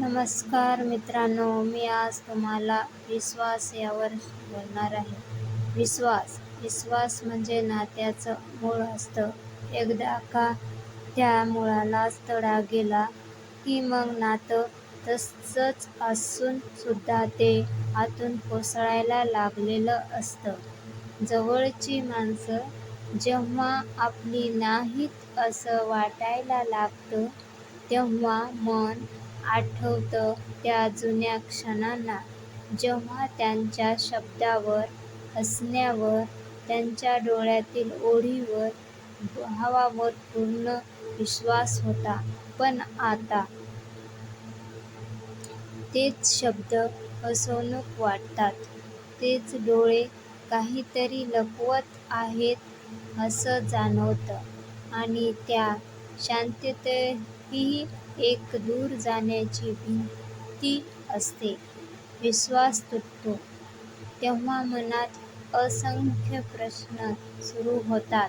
नमस्कार मित्रांनो मी आज तुम्हाला विश्वास यावर बोलणार आहे. विश्वास विश्वास म्हणजे नात्याचं मूळ असतं. एकदा का त्या मुळालाच तडा गेला की मग नातं तसंच असून सुद्धा ते आतून कोसळायला लागलेलं असतं. जवळची माणसं जेव्हा आपली नाहीत असं वाटायला लागतं तेव्हा मन आठवतं त्या जुन्या क्षणांना. जेव्हा त्यांच्या शब्दावर हसण्यावर त्यांच्या डोळ्यातील ओढीवर भावावर पूर्ण विश्वास होता. पण आता तेच शब्द फसवणूक वाटतात. तेच डोळे काहीतरी लपवत आहेत असं जाणवतं. आणि त्या शांततेही एक दूर जाण्याची भीती असते. विश्वास तुटतो. तेव्हा मनात असंख्य प्रश्न सुरू होतात.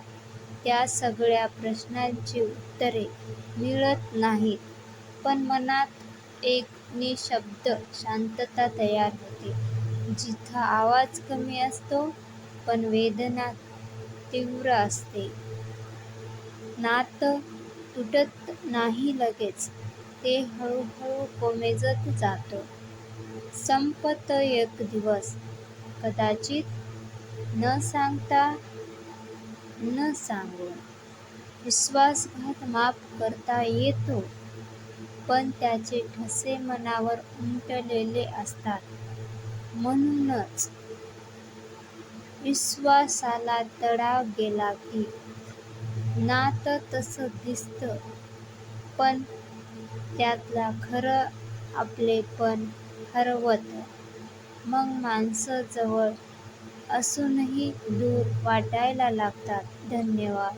त्या सगळ्या प्रश्नांची उत्तरे मिळत नाहीत. पण मनात एक निःशब्द शांतता तयार होते. जिथं आवाज कमी असतो पण वेदना तीव्र असते. नातं तुटत नाही लगेच. ते हळूहळू कोमेजत जातं. संपत एक दिवस. कदाचित न सांगता न सांगून. विश्वासघात माफ करता येतो. पण त्याचे ठसे मनावर उमटलेले असतात. म्हणूनच विश्वासाला तडा गेला की नातं तसं दिसतं. पण त्यातला खरं आपलेपण हरवतं. मग माणसं जवळ असूनही दूर वाटायला लागतात. धन्यवाद.